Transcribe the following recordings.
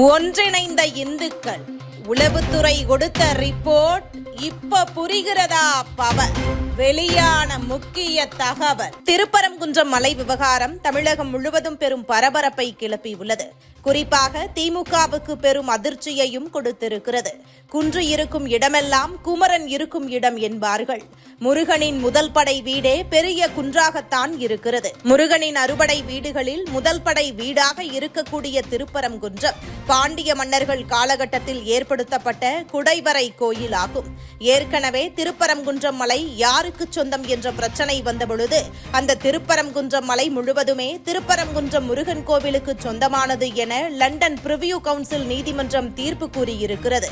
ஒன்றிணைந்த இந்துக்கள். உளவுத்துறை கொடுத்த ரிப்போர்ட் இப்ப புரிகிறதா பவர் வெளியான முக்கிய தகவல். திருப்பரங்குன்றம் மலை விவகாரம் தமிழகம் முழுவதும் பெரும் பரபரப்பை கிளப்பியுள்ளது குறிப்பாக திமுகவுக்கு பெரும் அதிர்ச்சியையும் கொடுத்திருக்கிறது. குன்று இருக்கும் இடமெல்லாம் குமரன் இருக்கும் இடம் என்பார்கள். முருகனின் முதல் படை வீடே பெரிய குன்றாகத்தான் இருக்கிறது. முருகனின் அறுபடை வீடுகளில் முதல் படை வீடாக இருக்கக்கூடிய திருப்பரங்குன்றம். பாண்டிய மன்னர்கள் காலகட்டத்தில் ஏற்படுத்தப்பட்ட குடைவரை கோயில் ஆகும் ஏற்கனவே திருப்பரங்குன்றம் மலை யாருக்கு சொந்தம் என்ற பிரச்சனை வந்தபொழுது அந்த திருப்பரங்குன்றம் மலை முழுவதுமே திருப்பரங்குன்றம் முருகன் கோவிலுக்கு சொந்தமானது என லண்டன் பிரிவியூ கவுன்சில் நீதிமன்றம் தீர்ப்பு கூறியிருக்கிறது.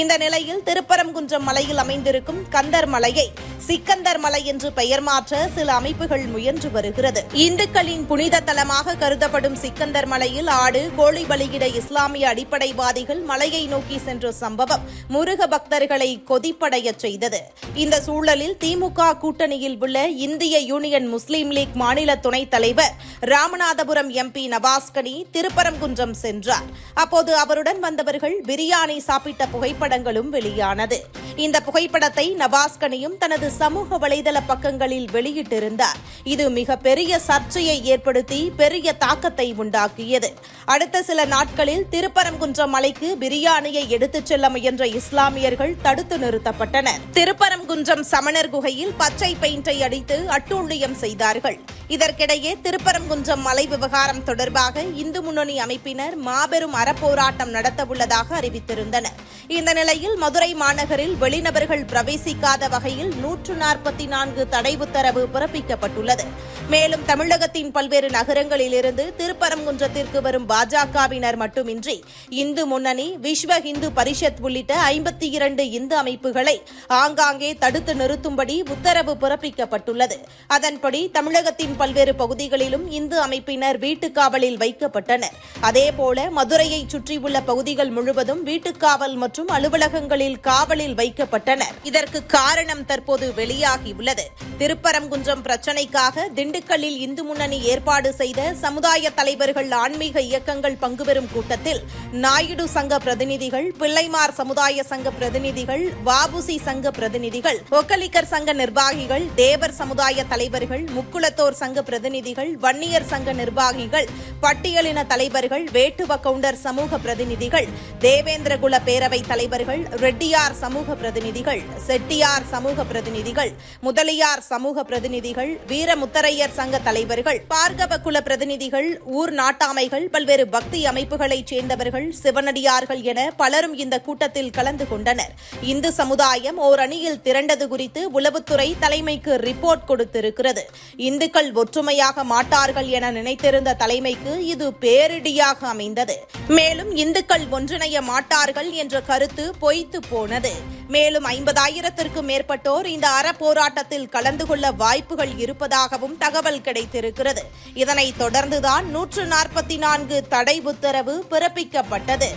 இந்த நிலையில் திருப்பரங்குன்றம் மலையில் அமைந்திருக்கும் கந்தர் மலையை சிக்கந்தர் மலை என்று பெயர் மாற்ற சில அமைப்புகள் முயன்று வருகிறது. இந்துக்களின் புனித தலமாக கருதப்படும் சிக்கந்தர் மலையில் ஆடு கோழி பலியிட இஸ்லாமிய அடிப்படைவாதிகள் மலையை நோக்கி சென்ற சம்பவம் முருக பக்தர்களை கொதிப்படைய செய்தது. இந்த சூழலில் திமுக கூட்டணியில் உள்ள இந்திய யூனியன் முஸ்லீம் லீக் மாநில துணைத் தலைவர் ராமநாதபுரம் எம்பி நவாஸ்கனி திருப்பரங்குன்றம் சென்றார். அப்போது அவருடன் வந்தவர்கள் பிரியாணி சாப்பிட்ட புகைப்படங்களும் வெளியானது. இந்த புகைப்படத்தை நவாஸ்கனியும் தனது சமூக வலைதள பக்கங்களில் வெளியிட்டிருந்தார். இது மிக பெரிய சர்ச்சையை ஏற்படுத்தி பெரிய தாக்கத்தை உண்டாக்கியது. அடுத்த சில நாட்களில் திருப்பரங்குன்றம் மலைக்கு பிரியாணியை எடுத்துச் செல்ல முயன்ற இஸ்லாமியர்கள் தடுத்து நிறுத்தப்பட்டனர். திருப்பரங்குன்றம் சமணர் குகையில் பச்சை பெயிண்டை அடித்து அட்டூழியம் செய்தார்கள். இதற்கிடையே திருப்பரங்குன்றம் மலை விவகாரம் தொடர்பாக இந்து முன்னணி அமைப்பினர் மாபெரும் அறப்போராட்டம் நடத்தவுள்ளதாக அறிவித்திருந்தனர். இந்த நிலையில் மதுரை மாநகரில் வெளிநபர்கள் பிரவேசிக்காத வகையில் நூற்று நாற்பத்தி நான்கு தடை உத்தரவு பிறப்பிக்கப்பட்டுள்ளது. மேலும் தமிழகத்தின் பல்வேறு நகரங்களிலிருந்து திருப்பரங்குன்றத்திற்கு வரும் பாஜகவினர் மட்டுமின்றி இந்து முன்னணி விஸ்வ இந்து பரிஷத் உள்ளிட்ட ஐம்பத்தி இரண்டு இந்து அமைப்புகளை ஆங்காங்கே தடுத்து நிறுத்தும்படி உத்தரவு பிறப்பிக்கப்பட்டுள்ளது. அதன்படி தமிழகத்தின் பல்வேறு பகுதிகளிலும் இந்து அமைப்பினர் வீட்டுக்காவலில் வைக்கப்பட்டனர். அதேபோல மதுரையை சுற்றியுள்ள பகுதிகள் முழுவதும் வீட்டுக்காவல் மற்றும் அலுவலகங்களில் காவலில் வைக்கப்பட்டனர். இதற்கு காரணம் தற்போது வெளியாகியுள்ளது. திருப்பரங்குன்றம் பிரச்சினைக்காக திண்டுக்கல்லில் இந்து முன்னணி ஏற்பாடு செய்த சமுதாய தலைவர்கள் ஆன்மீக இயக்கங்கள் பங்குபெறும் கூட்டத்தில் நாயுடு சங்க பிரதிநிதிகள் பிள்ளைமார் சமுதாய சங்க பிரதிநிதிகள் வாபுசி சங்க பிரதிநிதிகள் ஒக்கலிக்கர் சங்க நிர்வாகிகள் தேவர் சமுதாய தலைவர்கள் முக்குளத்தோர் சங்க பிரதிநிதிகள் வன்னியர் சங்க நிர்வாகிகள் பட்டியலின தலைவர்கள் வேட்டுவ கவுண்டர் சமூக பிரதிநிதிகள் தேவேந்திரகுல பேரவை தலைவர்கள் ரெட்டியார் சமூக பிரதிநிதிகள் செட்டியார் சமூக பிரதிநிதிகள் முதலியார் சமூக பிரதிநிதிகள் வீரமுத்தரையர் சங்க தலைவர்கள் பார்கவ குல பிரதிநிதிகள் ஊர் நாட்டாமைகள் பல்வேறு பக்தி அமைப்புகளைச் சேர்ந்தவர்கள் சிவனடியார்கள் என பலரும் இந்த கூட்டத்தில் கலந்து கொண்டனர். இந்து சமுதாயம் ஓர் அணியில் திரண்டது குறித்து உளவுத்துறை தலைமைக்கு ரிப்போர்ட் கொடுத்திருக்கிறது. இந்துக்கள் ஒற்றுமையாக மாட்டார்கள் என நினைத்திருந்த தலைமைக்கு இது பேரிடியாக அமைந்தது. மேலும் இந்துக்கள் ஒன்றிணைய மாட்டார்கள் என்ற கருத்து பொய்த்து போனது. மேலும் ஐம்பதாயிரத்திற்கும் மேற்பட்டோர் இந்த அறப்போராட்டத்தில் கலந்து கொள்ள வாய்ப்புகள் இருப்பதாகவும் தகவல் கிடைத்திருக்கிறது. இதனைத் தொடர்ந்துதான் நூற்று நாற்பத்தி நான்கு தடை உத்தரவு பிறப்பிக்கப்பட்டது.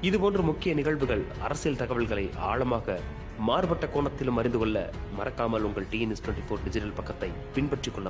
இதுபோன்ற முக்கிய நிகழ்வுகள் அரசியல் தகவல்களை ஆழமாக மாறுபட்ட கோணத்திலும் அறிந்து கொள்ள மறக்காமல் உங்கள் டிஎன்எஸ் டுவெண்ட்டி ஃபோர் டிஜிட்டல் பக்கத்தை பின்பற்றிக் கொள்ள